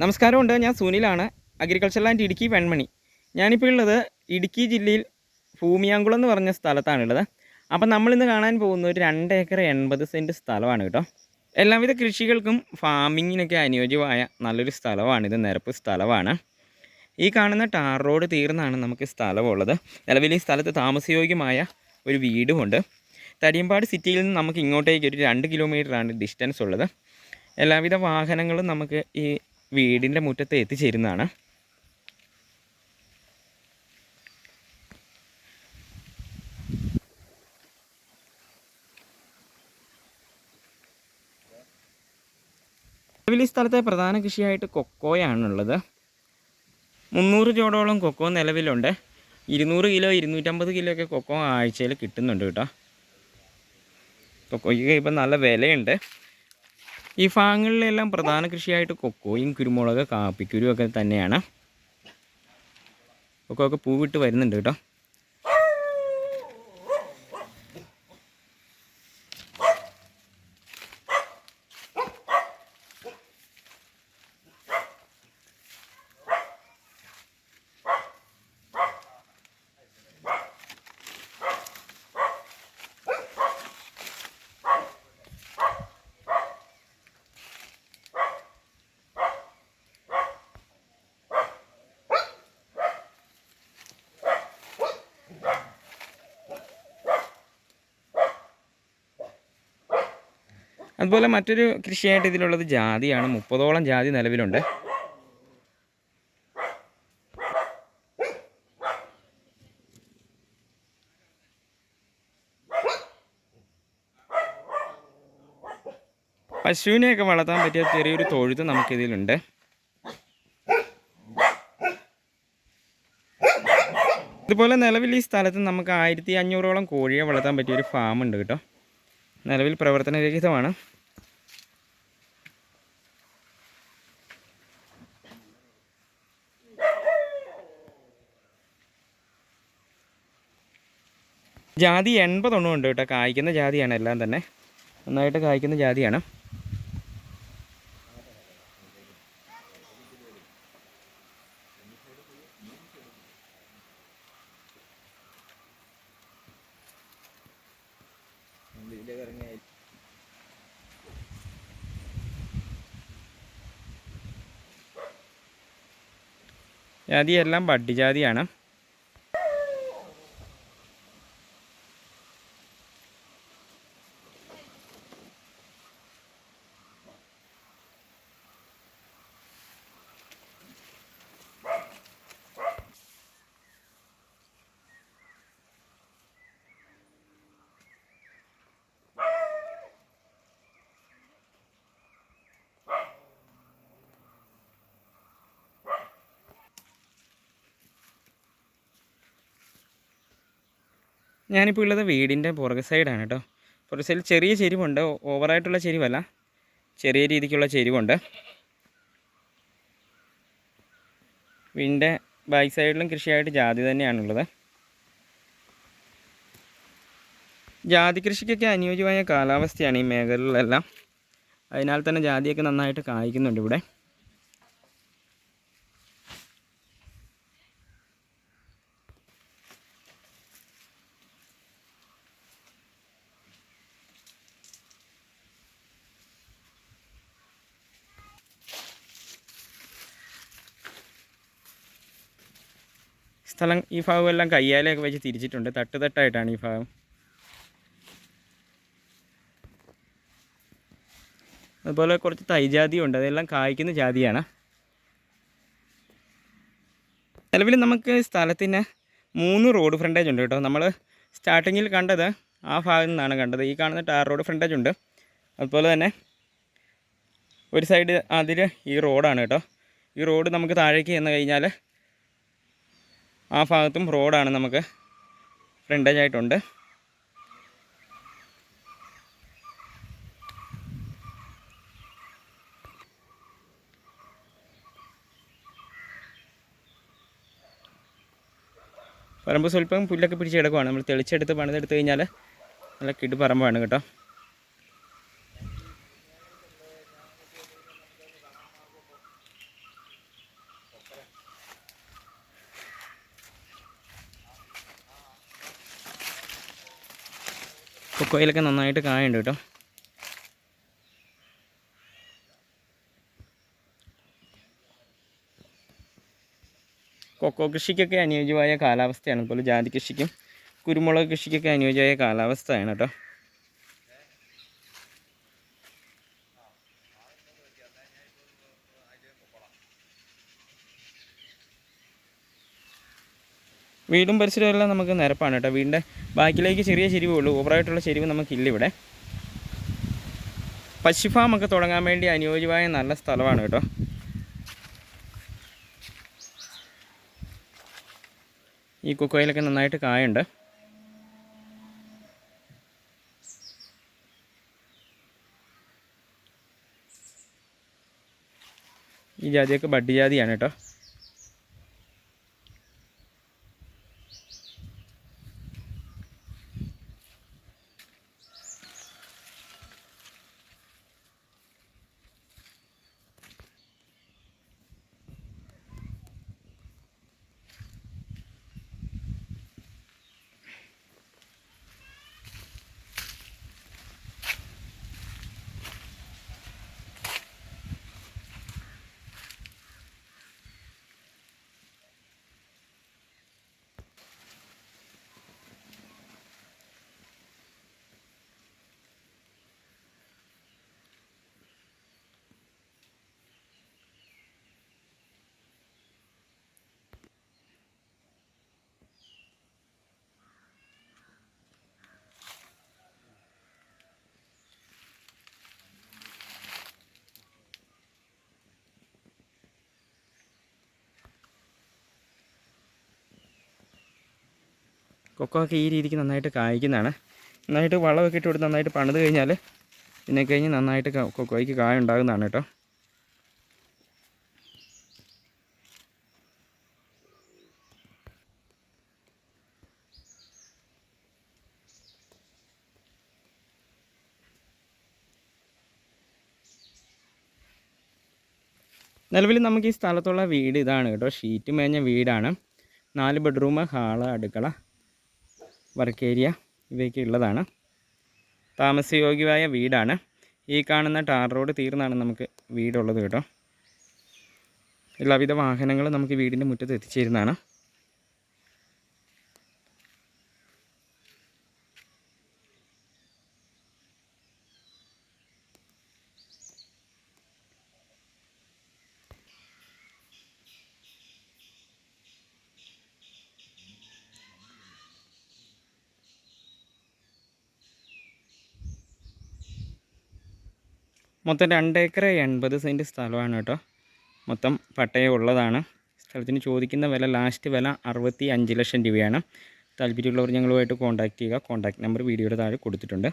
നമസ്കാരമുണ്ട്. ഞാൻ സുനിലാണ് അഗ്രികൾച്ചർ ലാൻഡ് ഇടുക്കി വെൺമണി. ഞാനിപ്പോൾ ഉള്ളത് ഇടുക്കി ജില്ലയിൽ ഭൂമിയാങ്കുളം എന്ന് പറഞ്ഞ സ്ഥലത്താണുള്ളത്. അപ്പം നമ്മളിന്ന് കാണാൻ പോകുന്ന ഒരു രണ്ട് ഏക്കർ എൺപത് സെന്റ് സ്ഥലമാണ് കേട്ടോ. എല്ലാവിധ കൃഷികൾക്കും ഫാമിങ്ങിനൊക്കെ അനുയോജ്യമായ നല്ലൊരു സ്ഥലമാണിത് നിരപ്പ് സ്ഥലമാണ്. ഈ കാണുന്ന ടാർ റോഡ് തീർന്നാണ് നമുക്ക് സ്ഥലമുള്ളത്. നിലവിൽ ഈ സ്ഥലത്ത് താമസയോഗ്യമായ ഒരു വീടുമുണ്ട്. തടിയമ്പാട് സിറ്റിയിൽ നിന്ന് നമുക്ക് ഇങ്ങോട്ടേക്ക് ഒരു രണ്ട് കിലോമീറ്ററാണ് ഡിസ്റ്റൻസ് ഉള്ളത്. എല്ലാവിധ വാഹനങ്ങളും നമുക്ക് ഈ വീടിന്റെ മുറ്റത്ത് എത്തിച്ചേരുന്നതാണ്. നിലവിൽ ഈ സ്ഥലത്തെ പ്രധാന കൃഷിയായിട്ട് കൊക്കോയാണുള്ളത്. മുന്നൂറ് ചോടോളം കൊക്കോ നിലവിലുണ്ട്. ഇരുന്നൂറ് കിലോ ഇരുന്നൂറ്റമ്പത് കിലോ ഒക്കെ കൊക്കോ ആഴ്ചയിൽ കിട്ടുന്നുണ്ട് കേട്ടോ. കൊക്കോയ്ക്ക് ഇപ്പം നല്ല വിലയുണ്ട്. ഈ ഭാഗങ്ങളിലെല്ലാം പ്രധാന കൃഷിയായിട്ട് കൊക്കോയും കുരുമുളക് കാപ്പിക്കുരു ഒക്കെ തന്നെയാണ്. കൊക്കോ ഒക്കെ പൂവിട്ട് വരുന്നുണ്ട് കേട്ടോ. അതുപോലെ മറ്റൊരു കൃഷിയായിട്ട് ഇതിലുള്ളത് ജാതിയാണ്. മുപ്പതോളം ജാതി നിലവിലുണ്ട്. പശുവിനെയൊക്കെ വളർത്താൻ പറ്റിയ ചെറിയൊരു തൊഴുത്ത് നമുക്കിതിലുണ്ട്. ഇതുപോലെ നിലവിൽ ഈ സ്ഥലത്ത് നമുക്ക് ആയിരത്തി അഞ്ഞൂറോളം കോഴിയെ വളർത്താൻ പറ്റിയ ഒരു ഫാം ഉണ്ട് കേട്ടോ. നിലവിൽ പ്രവർത്തനരഹിതമാണ്. ജാതി എൺപതെണ്ണം ഉണ്ട് കേട്ടോ. കായ്ക്കുന്ന ജാതിയാണ് എല്ലാം തന്നെ. നന്നായിട്ട് കായ്ക്കുന്ന ജാതിയാണ്. ജാതി എല്ലാം ബഡ്ഡി ജാതിയാണ്. ഞാനിപ്പോൾ ഉള്ളത് വീടിന്റെ പുറകെ സൈഡാണ് കേട്ടോ പുറകെ സൈഡിൽ ചെറിയ ചെരിവുണ്ട്. ഓവറായിട്ടുള്ള ചെരിവല്ല. ചെറിയ രീതിക്കുള്ള ചെരിവുണ്ട്. വീടിന്റെ ബാക്ക് സൈഡിലും കൃഷിയായിട്ട് ജാതി തന്നെയാണുള്ളത്. ജാതി കൃഷിക്കൊക്കെ അനുയോജ്യമായ കാലാവസ്ഥയാണ് ഈ മേഖലകളിലെല്ലാം അതിനാൽ തന്നെ ജാതിയൊക്കെ നന്നായിട്ട് കായ്ക്കുന്നുണ്ട് ഇവിടെ. സ്ഥലം ഈ ഭാഗം എല്ലാം കയ്യാലയൊക്കെ വെച്ച് തിരിച്ചിട്ടുണ്ട്. തട്ട് തട്ടായിട്ടാണ് ഈ ഭാഗം. അതുപോലെ കുറച്ച് തൈജാതിയുണ്ട് അതെല്ലാം കായ്ക്കുന്ന ജാതിയാണ്. നിലവിൽ നമുക്ക് സ്ഥലത്തിന് മൂന്ന് റോഡ് ഫ്രണ്ടേജ് ഉണ്ട് കേട്ടോ. നമ്മൾ സ്റ്റാർട്ടിങ്ങിൽ കണ്ടത് ആ ഭാഗത്തു നിന്നാണ് കണ്ടത്. ഈ കാണുന്ന ടാർ റോഡ് ഫ്രണ്ടേജ് ഉണ്ട്. അതുപോലെ തന്നെ ഒരു സൈഡ് അതിൽ ഈ റോഡാണ് കേട്ടോ. ഈ റോഡ് നമുക്ക് താഴേക്ക് ചെന്ന് കഴിഞ്ഞാൽ ആ ഭാഗത്തും റോഡാണ് നമുക്ക് ഫ്രണ്ടേജ് ആയിട്ടുണ്ട്. പറമ്പ് സ്വല്പം പുല്ലൊക്കെ പിടിച്ച് കിടക്കുവാണ്. നമ്മൾ തെളിച്ചെടുത്ത് പണിതെടുത്ത് കഴിഞ്ഞാൽ നല്ല കിടു പറമ്പാണ് കേട്ടോ. കൊക്കോയിലൊക്കെ നന്നായിട്ട് കായുണ്ട് കേട്ടോ. കൊക്കോ കൃഷിക്കൊക്കെ അനുയോജ്യമായ കാലാവസ്ഥയാണ്. അതുപോലെ ജാതി കൃഷിക്കും കുരുമുളക് കൃഷിക്കൊക്കെ അനുയോജ്യമായ കാലാവസ്ഥയാണ് കേട്ടോ. വീടും പരിസരവും എല്ലാം നമുക്ക് നിരപ്പാണ് കേട്ടോ. വീടിന്റെ ബാക്കിലേക്ക് ചെറിയ ചെരിവേ ഉള്ളൂ. ഓവറായിട്ടുള്ള ചെരിവ് നമുക്കില്ല ഇവിടെ. പശുഫാമൊക്കെ തുടങ്ങാൻ വേണ്ടി അനുയോജ്യമായ നല്ല സ്ഥലമാണ് കേട്ടോ. ഈ കൊക്കോയിലൊക്കെ നന്നായിട്ട് കായുണ്ട്. ഈ ജാതിയൊക്കെ ബഡ് ജാതിയാണ് കേട്ടോ. കൊക്കോ ഒക്കെ ഈ രീതിക്ക് നന്നായിട്ട് കായ്ക്കുന്നതാണ്. നന്നായിട്ട് വളമൊക്കെ ഇട്ട് കൊടുത്ത് നന്നായിട്ട് പണിത് കഴിഞ്ഞാൽ പിന്നെ കഴിഞ്ഞ് നന്നായിട്ട് കൊക്കോയ്ക്ക് കായ ഉണ്ടാകുന്നതാണ് കേട്ടോ. നിലവിൽ നമുക്ക് ഈ സ്ഥലത്തുള്ള വീട് ഇതാണ് കേട്ടോ. ഷീറ്റ് മേഞ്ഞ വീടാണ്. നാല് ബെഡ്റൂം ഹാൾ അടുക്കള. വർക്ക് ഏരിയ ഇവയൊക്കെ ഉള്ളതാണ് താമസയോഗ്യമായ വീടാണ്. ഈ കാണുന്ന ടാർ റോഡ് തീർന്നാണ് നമുക്ക് വീടുള്ളത് കേട്ടോ. എല്ലാവിധ വാഹനങ്ങളും നമുക്ക് വീടിന്റെ മുറ്റത്ത് എത്തിച്ചേരുന്നതാണ്. മൊത്തം രണ്ട് ഏക്കർ എൺപത് സെന്റ് സ്ഥലമാണ് കേട്ടോ. മൊത്തം പട്ടയം ഉള്ളതാണ്. സ്ഥലത്തിന് ചോദിക്കുന്ന വില ലാസ്റ്റ് വില അറുപത്തി അഞ്ച് ലക്ഷം രൂപയാണ്. താല്പര്യമുള്ളവർ ഞങ്ങളുമായിട്ട് കോൺടാക്റ്റ് ചെയ്യുക. കോൺടാക്ട് നമ്പർ വീഡിയോയുടെ താഴെ കൊടുത്തിട്ടുണ്ട്.